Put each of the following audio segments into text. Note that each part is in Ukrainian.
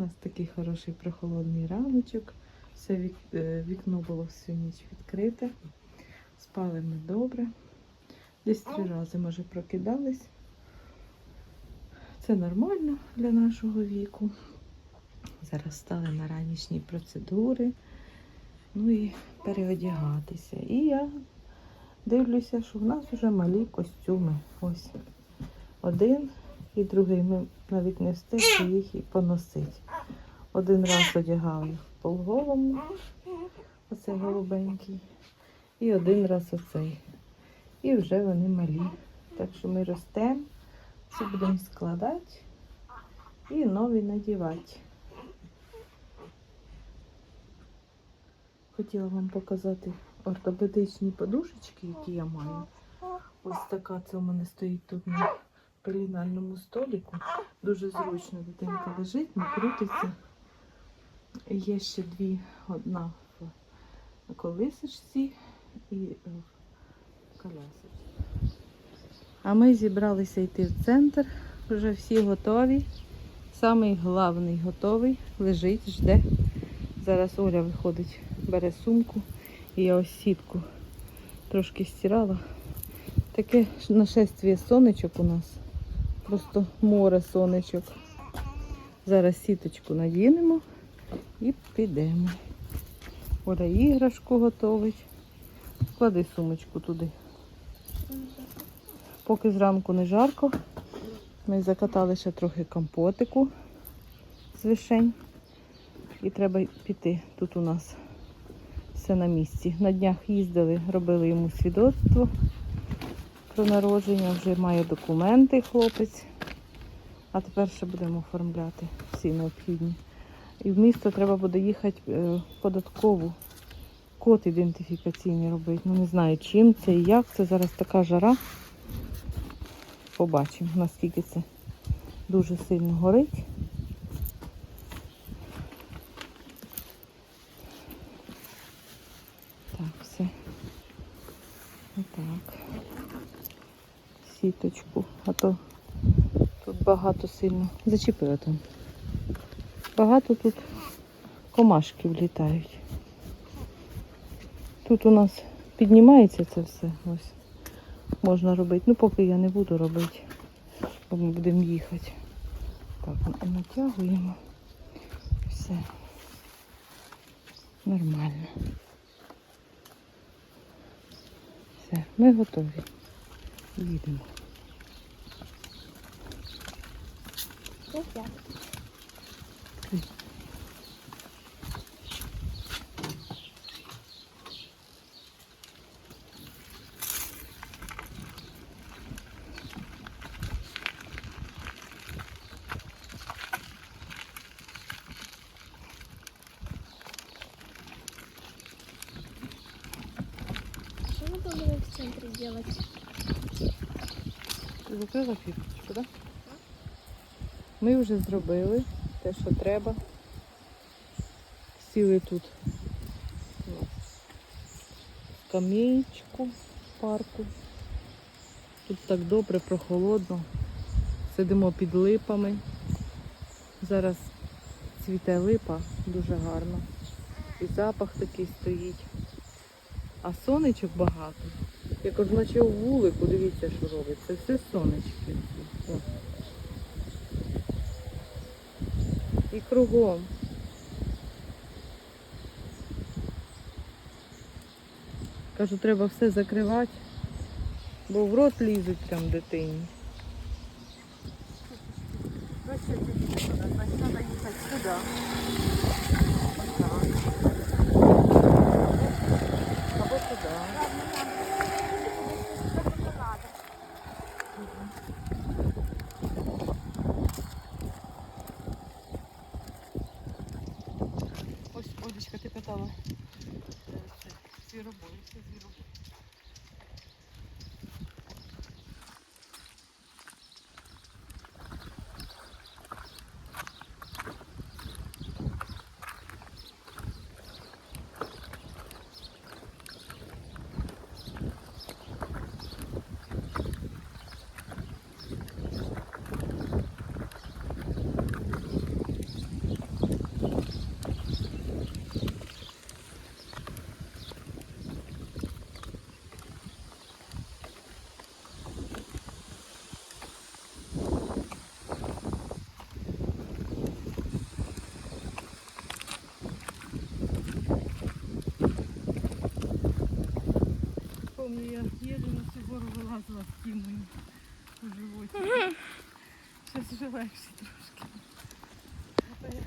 У нас такий хороший прохолодний раночок. Все вік- е, вікно було всю ніч відкрите. Спали ми добре. Десь три рази, може, прокидались. Це нормально для нашого віку. Зараз стали на ранішні процедури. Ну і переодягатися. І я дивлюся, що в нас вже малі костюми. Ось один і другий. Ми навіть не встигли їх і поносити. Один раз одягав їх полголому, оцей голубенький, і один раз оцей. І вже вони малі. Так що ми ростемо, ці будемо складати і нові надівати. Хотіла вам показати ортопедичні подушечки, які я маю. Ось така це у мене стоїть тут на пелінальному століку. Дуже зручно дитинка лежить, не крутиться. Є ще дві, одна в колисочці і в колясочці. А ми зібралися йти в центр. Вже всі готові. Самий главний готовий, лежить, жде. Зараз Оля виходить, бере сумку і я ось сітку трошки стирала. Таке ж нашествие сонечок у нас. Просто море сонечок. Зараз сіточку надінемо і підемо. Оля іграшку готовить. Клади сумочку туди. Поки зранку не жарко. Ми закатали ще трохи компотику з вишень. І треба піти. Тут у нас все на місці. На днях їздили, робили йому свідоцтво про народження, вже має документи хлопець. А тепер ще будемо оформляти всі необхідні. І в місто треба буде їхати е, податкову код ідентифікаційний робити. Ну не знаю, чим це і як це. Зараз така жара. Побачимо, наскільки це дуже сильно горить. Так, все. Отак. Сіточку. А то тут багато сильно. Зачепила там. Багато тут комашків літають. Тут у нас піднімається це все. Ось. Можна робити. Ну, поки я не буду робити, бо ми будемо їхати. Так, натягуємо. Все. Нормально. Все, ми готові. Їдемо. Что мы Ти закрила так? Ми вже зробили те, що треба. Сіли тут на скамеєчку в парку. Тут так добре, прохолодно. Сидимо під липами. Зараз цвіте липа дуже гарно. І запах такий стоїть. А сонечок багато. Я кажу, наче вулику, дивіться, що робить. Це все сонечки. О. І кругом. Кажу, треба все закривати, бо в рот лізуть там дитині. Надо їхати сюди. Або помню, я їду на цю гору вилазила з Тімою у животі. Зараз вже легше трошки. А то я-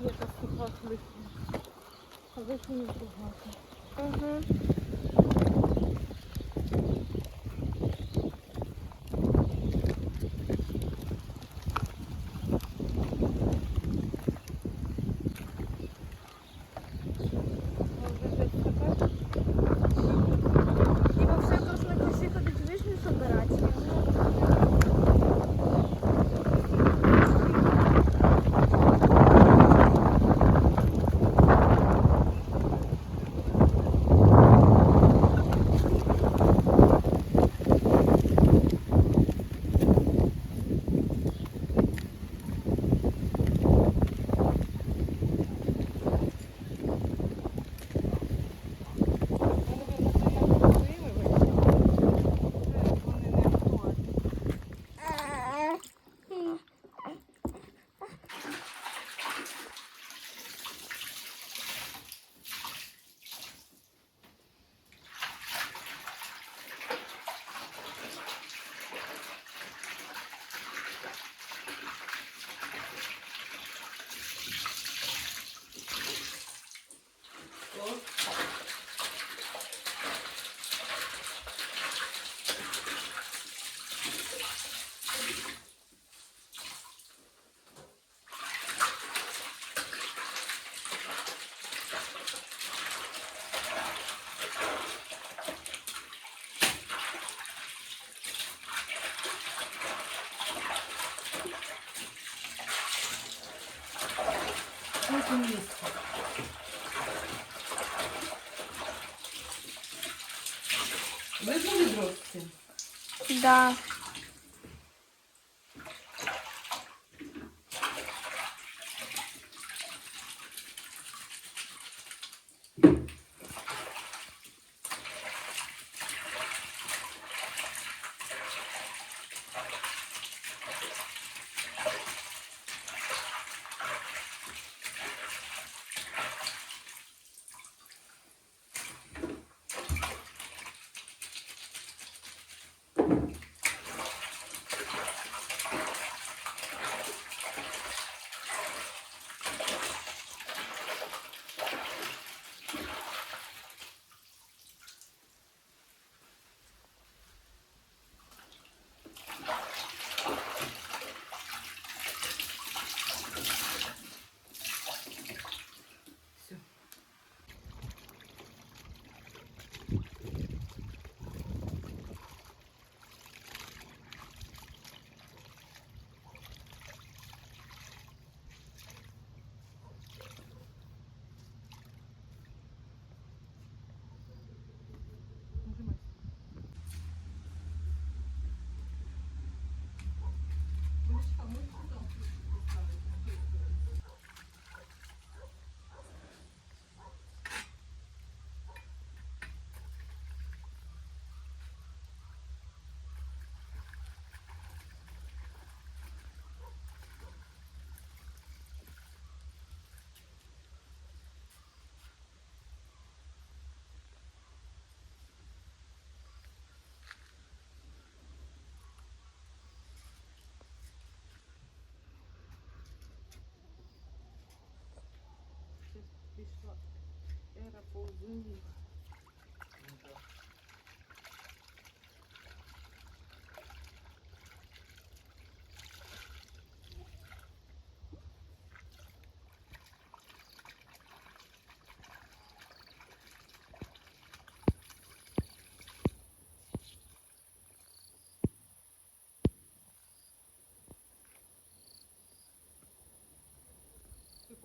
Где-то суха. А выше не другата. Угу. І вообще то, на часі ходить вишню собирати. Ось місце. Видно відро з цим? Да.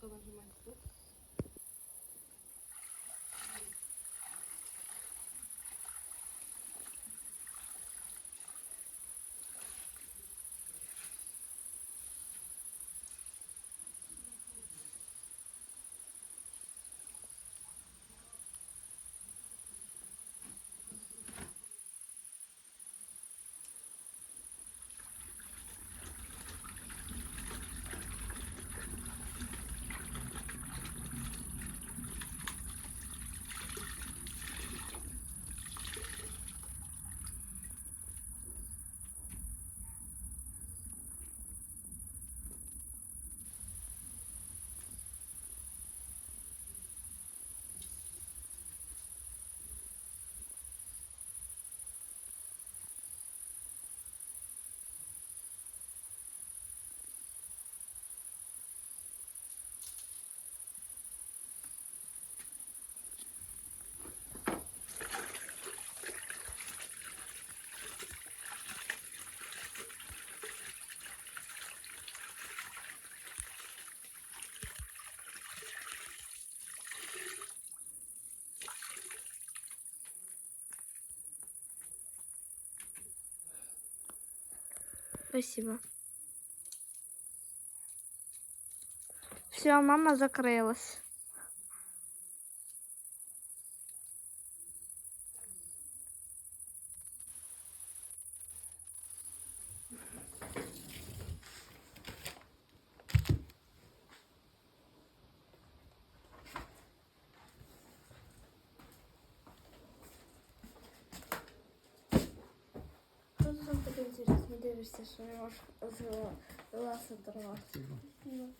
пока нажимаю. Спасибо. Все, мама закрылась. зла, зла, зла содрала. Спасибо.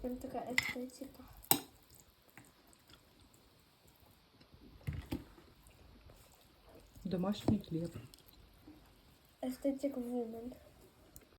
Прям такая эстетика. Домашний хлеб. Эстетик вумен.